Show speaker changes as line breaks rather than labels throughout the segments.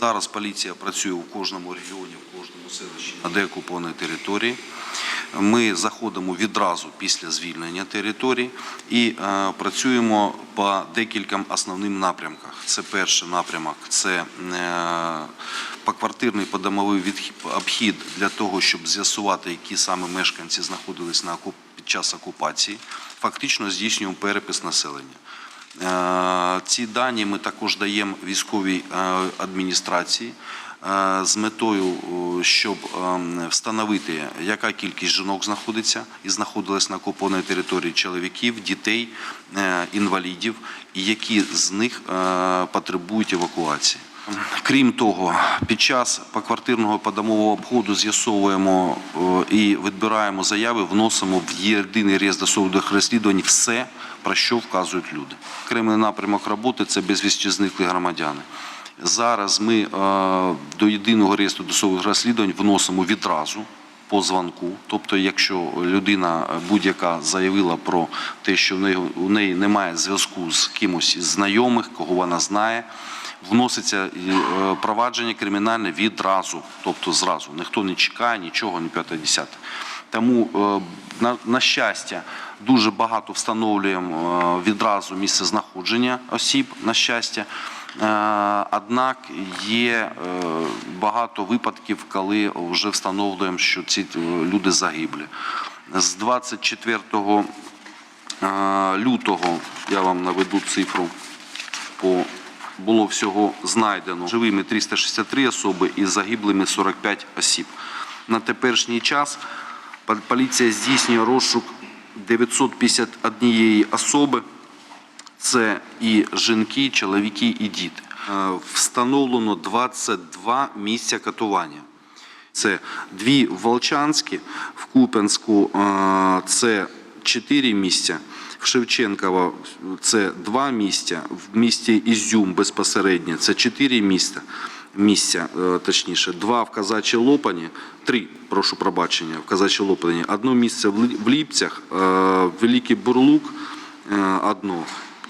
Зараз поліція працює у кожному регіоні, в кожному селищі на деокупованій території. Ми заходимо відразу після звільнення території і е, працюємо по декільком основним напрямках. Це перший напрямок, це е, поквартирний подомовий обхід для того, щоб з'ясувати, які саме мешканці знаходились на окуп- під час окупації. Фактично здійснюємо перепис населення. Е, Ці дані ми також даємо військовій е, адміністрації е, з метою, щоб ем, встановити, яка кількість жінок знаходиться і знаходилась на окупованій території чоловіків, дітей, інвалідів, і які з них потребують евакуації. Крім того, під час поквартирного подомового обходу з'ясовуємо і відбираємо заяви, вносимо в єдиний реєстр досудових розслідувань все, про що вказують люди. Окремий напрямок роботи це безвісті зниклі громадяни. Зараз ми е, до єдиного реєстру досудових розслідувань вносимо відразу по дзвонку. Тобто, якщо людина будь-яка заявила про те, що в неї, у неї немає зв'язку з кимось із знайомих, кого вона знає, вноситься е, провадження кримінальне відразу, тобто зразу. Ніхто не чекає нічого, ні п'яте, десяте. Тому, е, на, на щастя, дуже багато встановлюємо е, відразу місце знаходження осіб, на щастя. Е, Однак є е, багато випадків, коли вже встановлюємо, що ці люди загиблі. З 24 е, лютого я вам наведу цифру було всього знайдено живими 363 особи і загиблими 45 осіб. На теперішній час поліція здійснює розшук 951 особи. Це і жінки, чоловіки, і діти. Е, Встановлено 22 місця катування. Це дві в Волчанські, в Куп'янську е, це чотири місця, в Шевченково це два місця, в місті Ізюм безпосередньо це чотири місця. Місця, е, точніше, два в Казачій Лопані, три, прошу пробачення, в Казачій Лопані, одно місце в Ліпцях, е, Великий Бурлук, е, одно,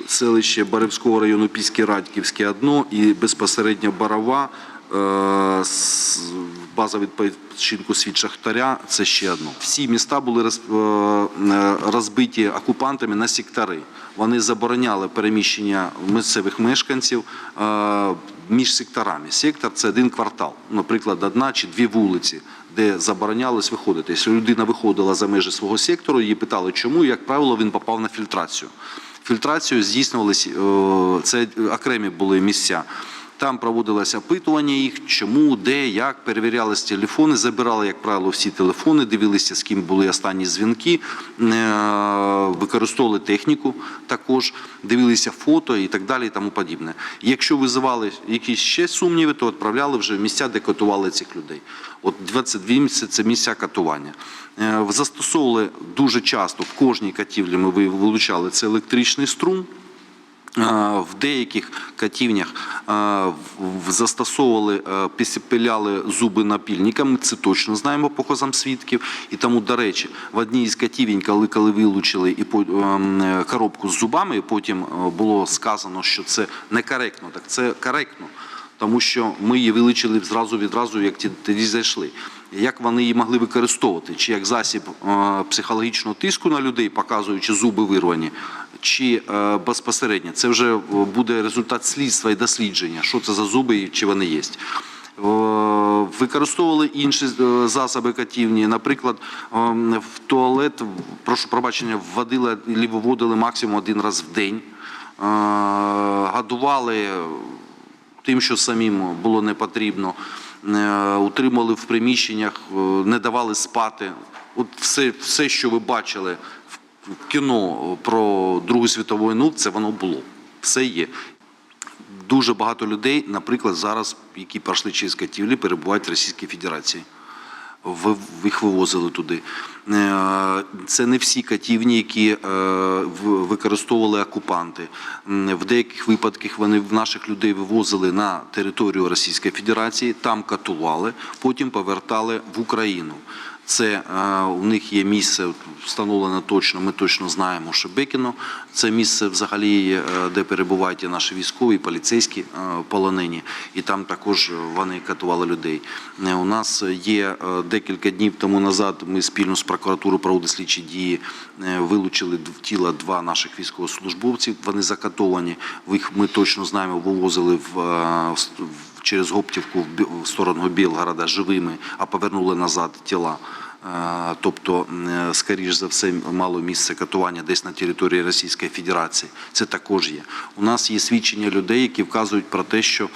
селище Баревського району Піське Радьківське одно і безпосередньо Барова, база відпочинку світ Шахтаря це ще одно. Всі міста були розбиті окупантами на сектори. Вони забороняли переміщення місцевих мешканців між секторами. Сектор це один квартал, наприклад, одна чи дві вулиці, де заборонялось виходити. Якщо людина виходила за межі свого сектору, її питали, чому, як правило, він попав на фільтрацію. Фільтрацію здійснювалися, е, це окремі були місця. Там проводилося опитування їх, чому, де, як, перевірялись телефони, забирали, як правило, всі телефони, дивилися, з ким були останні дзвінки, е, використовували техніку також, дивилися фото і так далі і тому подібне. Якщо визивали якісь ще сумніви, то відправляли вже в місця, де катували цих людей. От 22 місця це місця катування. Е, Застосовували дуже часто в кожній катівлі ми вилучали це електричний струм. В деяких катівнях застосовували, піляли зуби напільниками, це точно знаємо по хозам свідків. І тому, до речі, в одній із катівень, коли, коли вилучили і по- ем, коробку з зубами, і потім е, було сказано, що це некоректно, так це коректно. Тому що ми її вилучили зразу відразу, як тоді зайшли. Як вони її могли використовувати? Чи як засіб е, психологічного тиску на людей, показуючи зуби вирвані, чи е, безпосередньо? Це вже е, буде результат слідства і дослідження, що це за зуби і чи вони є. Е, Використовували інші засоби катівні. Наприклад, ем, в туалет, прошу пробачення, вводили виводили максимум один раз в день. Годували тим, що самим було не потрібно, утримували в приміщеннях, не давали спати. От все, все, що ви бачили в кіно про Другу світову війну, це воно було. Все є. Дуже багато людей, наприклад, зараз, які пройшли через катівлі, перебувають в Російській Федерації. Їх вивозили туди. Е, Це не всі катівні, які е, використовували окупанти. В деяких випадках вони в наших людей вивозили на територію Російської Федерації, там катували, потім повертали в Україну. Це е, у них є місце встановлене точно. Ми точно знаємо, що Бекіно це місце взагалі, е, де перебувають і наші військові, і поліцейські е, полонені, і там також вони катували людей. У нас є декілька днів тому назад. Ми спільно з прокуратурою проводили слідчі дії, вилучили в тіла два наших військовослужбовців. Вони закатовані. Їх ми точно знаємо, вивозили в- через Гоптівку в сторону Білгорода живими, а повернули назад тіла. Е, Тобто, е, скоріш за все, мало місце катування десь на території Російської Федерації. Це також є. У нас є свідчення людей, які вказують про те, що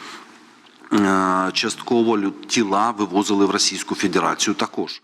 е, частково тіла вивозили в Російську Федерацію також.